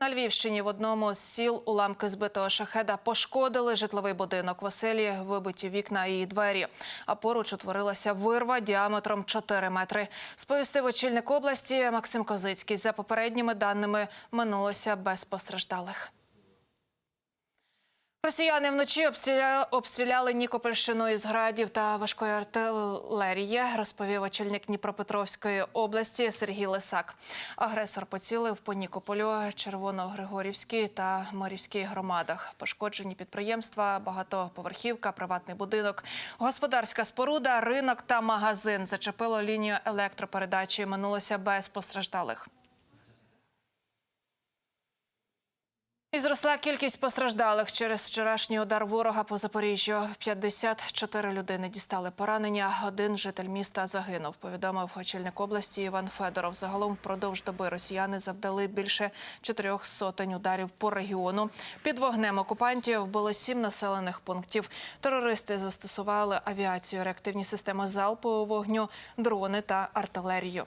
На Львівщині в одному з сіл уламки збитого шахеда пошкодили житловий будинок. В оселі вибиті вікна і двері. А поруч утворилася вирва діаметром 4 метри. Сповістив очільник області Максим Козицький. За попередніми даними минулося без постраждалих. Росіяни вночі обстріля... обстріляли Нікопольщину із градів та важкої артилерії, розповів очільник Дніпропетровської області Сергій Лисак. Агресор поцілив по Нікополю, Червоногригорівській та Марівській громадах. Пошкоджені підприємства, багатоповерхівка, приватний будинок, господарська споруда, ринок та магазин. Зачепило лінію електропередачі. Минулося без постраждалих. І зросла кількість постраждалих через вчорашній удар ворога по Запоріжжю. 54 людини дістали поранення. Один житель міста загинув. Повідомив очільник області Іван Федоров. Загалом впродовж доби росіяни завдали більше чотирьох сотень ударів по регіону. Під вогнем окупантів було сім населених пунктів. Терористи застосували авіацію, реактивні системи залпового вогню, дрони та артилерію.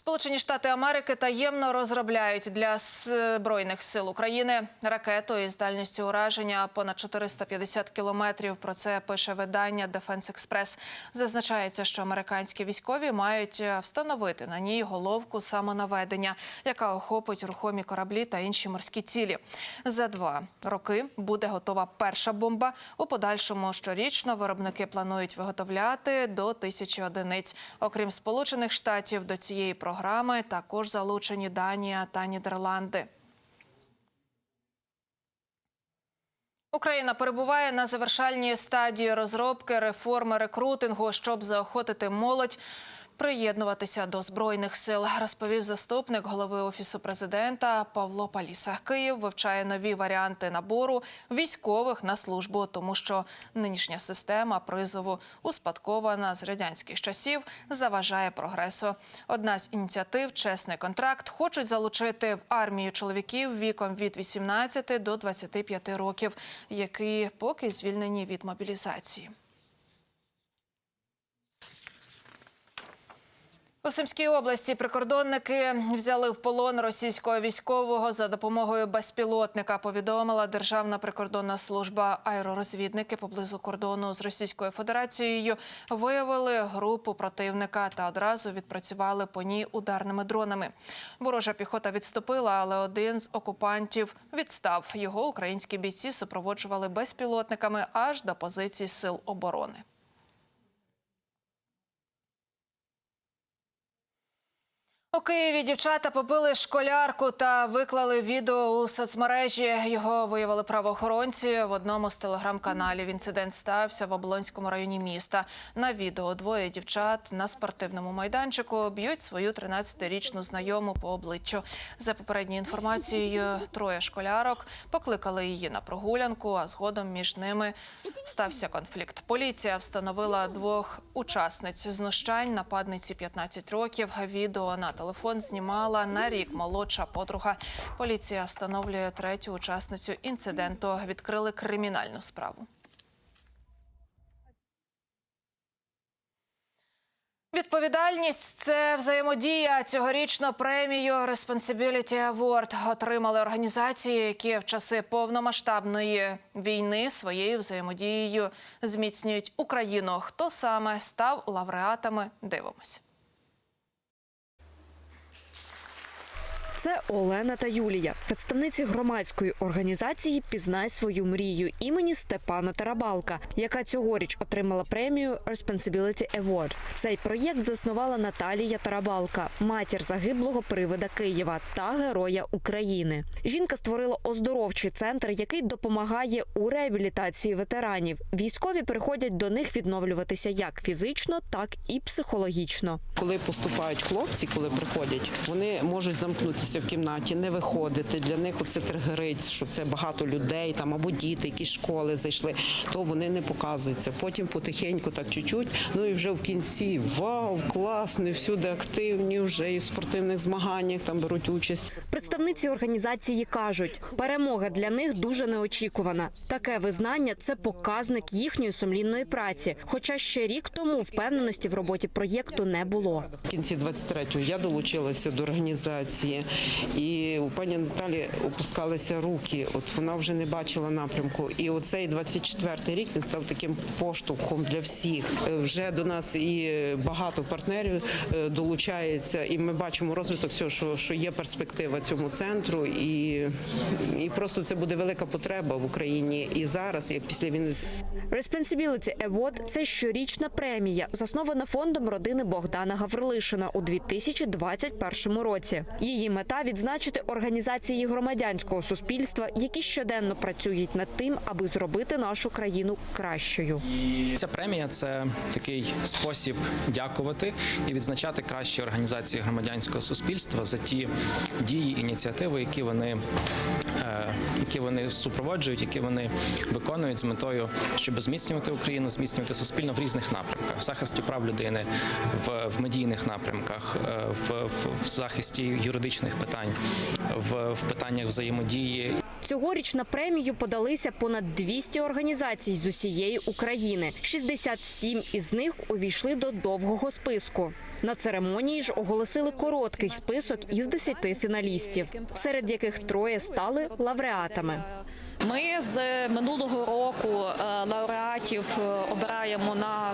Сполучені Штати Америки таємно розробляють для збройних сил України ракету із дальністю ураження понад 450 кілометрів. Про це пише видання Defense Express. Зазначається, що американські військові мають встановити на ній головку самонаведення, яка охопить рухомі кораблі та інші морські цілі. За два роки буде готова перша бомба. У подальшому щорічно виробники планують виготовляти до тисячі одиниць. Окрім Сполучених Штатів, до цієї програми також залучені Данія та Нідерланди. Україна перебуває на завершальній стадії розробки реформи рекрутингу, щоб заохотити молодь приєднуватися до збройних сил, розповів заступник голови офісу президента Павло Паліса. Київ вивчає нові варіанти набору військових на службу, тому що нинішня система призову, успадкована з радянських часів, заважає прогресу. Одна з ініціатив чесний контракт хочуть залучити в армію чоловіків віком від 18 до 25 років, які поки звільнені від мобілізації. У Сумській області прикордонники взяли в полон російського військового за допомогою безпілотника. Повідомила Державна прикордонна служба. Аеророзвідники поблизу кордону з Російською Федерацією виявили групу противника та одразу відпрацювали по ній ударними дронами. Ворожа піхота відступила, але один з окупантів відстав. Його українські бійці супроводжували безпілотниками аж до позицій сил оборони. У Києві дівчата побили школярку та виклали відео у соцмережі. Його виявили правоохоронці в одному з телеграм-каналів. Інцидент стався в Облонському районі міста. На відео двоє дівчат на спортивному майданчику б'ють свою 13-річну знайому по обличчю. За попередньою інформацією, троє школярок покликали її на прогулянку, а згодом між ними стався конфлікт. Поліція встановила двох учасниць знущань. Нападниці 15 років. Відео на телефон знімала на рік молодша подруга. Поліція встановлює третю учасницю інциденту. Відкрили кримінальну справу. Відповідальність це взаємодія. Цьогорічну премію Responsibility Award отримали організації, які в часи повномасштабної війни своєю взаємодією зміцнюють Україну. Хто саме став лауреатами? Дивимось. Це Олена та Юлія, представниці громадської організації Пізнай свою мрію імені Степана Тарабалка, яка цьогоріч отримала премію Responsibility Award. Цей проєкт заснувала Наталія Тарабалка, матір загиблого привида Києва та героя України. Жінка створила оздоровчий центр, який допомагає у реабілітації ветеранів. Військові приходять до них відновлюватися як фізично, так і психологічно. Коли поступають хлопці, коли приходять, вони можуть замкнутися в кімнаті, не виходити. Для них оце тригерить, що це багато людей там або діти, які школи зайшли, то вони не показуються. Потім потихеньку, так чуть-чуть. Ну і вже в кінці вау, класно, всюди активні вже і в спортивних змаганнях там беруть участь. Представниці організації кажуть, перемога для них дуже неочікувана. Таке визнання це показник їхньої сумлінної праці. Хоча ще рік тому впевненості в роботі проєкту не було. В кінці 23-го я долучилася до організації, і у пані Наталі опускалися руки. От вона вже не бачила напрямку. І оцей 24-й рік він став таким поштовхом для всіх. Е, Вже до нас і багато партнерів е, долучається, і ми бачимо розвиток цього, що, що є перспектива цьому центру, і, і просто це буде велика потреба в Україні і зараз, і після війни. Responsibility Award – це щорічна премія, заснована фондом родини Богдана Гаврилишина у 2021 році. Її мета відзначити організації громадянського суспільства, які щоденно працюють над тим, аби зробити нашу країну кращою. Ця премія це такий спосіб дякувати і відзначати кращі організації громадянського суспільства за ті дії, ініціативи, які вони, які вони супроводжують, які вони виконують з метою, щоб зміцнювати Україну, зміцнювати суспільно в різних напрямках, в захисті прав людини, в, в медійних напрямках, е, в, в, в захисті юридичних питань, в, в питаннях взаємодії Цьогоріч на премію подалися понад 200 організацій з усієї України. 67 із них увійшли до довгого списку. На церемонії ж оголосили короткий список із 10 фіналістів, серед яких троє стали лауреатами. Ми з минулого року е, лауреатів е, обираємо на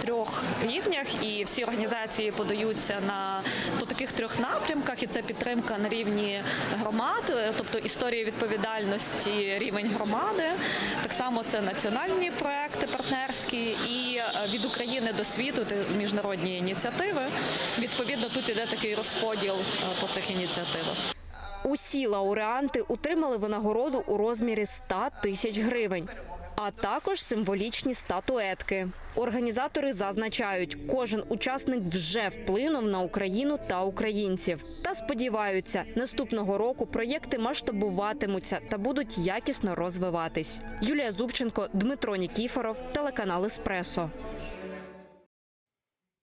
трьох рівнях, і всі організації подаються на по таких трьох напрямках. І це підтримка на рівні громад, е, тобто історія відповідальності, рівень громади. Так само це національні проекти партнерські і від України до світу міжнародні ініціативи. Відповідно, тут іде такий розподіл по цих ініціативах. Усі лауреанти отримали винагороду у розмірі 100 тисяч гривень. А також символічні статуетки. Організатори зазначають, кожен учасник вже вплинув на Україну та українців. Та сподіваються, наступного року проєкти масштабуватимуться та будуть якісно розвиватись. Юлія Зубченко, Дмитро Нікіфоров, телеканал Еспресо.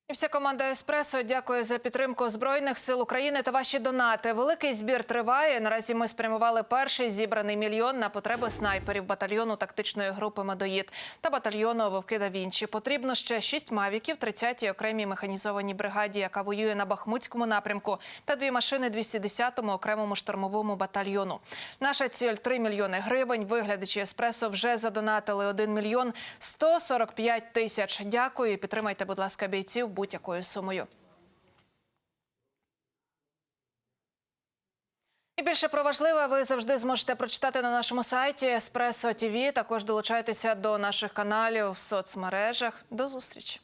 І вся команда Еспресо дякує за підтримку збройних сил України та ваші донати. Великий збір триває. Наразі ми спрямували перший зібраний мільйон на потреби снайперів батальйону тактичної групи Медоїд та батальйону Вовки да Вінчі. Потрібно ще шість мавіків, 30-й окремій механізованій бригаді, яка воює на Бахмутському напрямку, та дві машини 210-му окремому штурмовому батальйону. Наша ціль 3 мільйони гривень. Виглядачі Еспресо вже задонатили 1 мільйон 145 тисяч. Дякую. Підтримайте, будь ласка, бійців будь-якою сумою. І більше про важливе ви завжди зможете прочитати на нашому сайті Еспресо ТВ. Також долучайтеся до наших каналів в соцмережах. До зустрічі.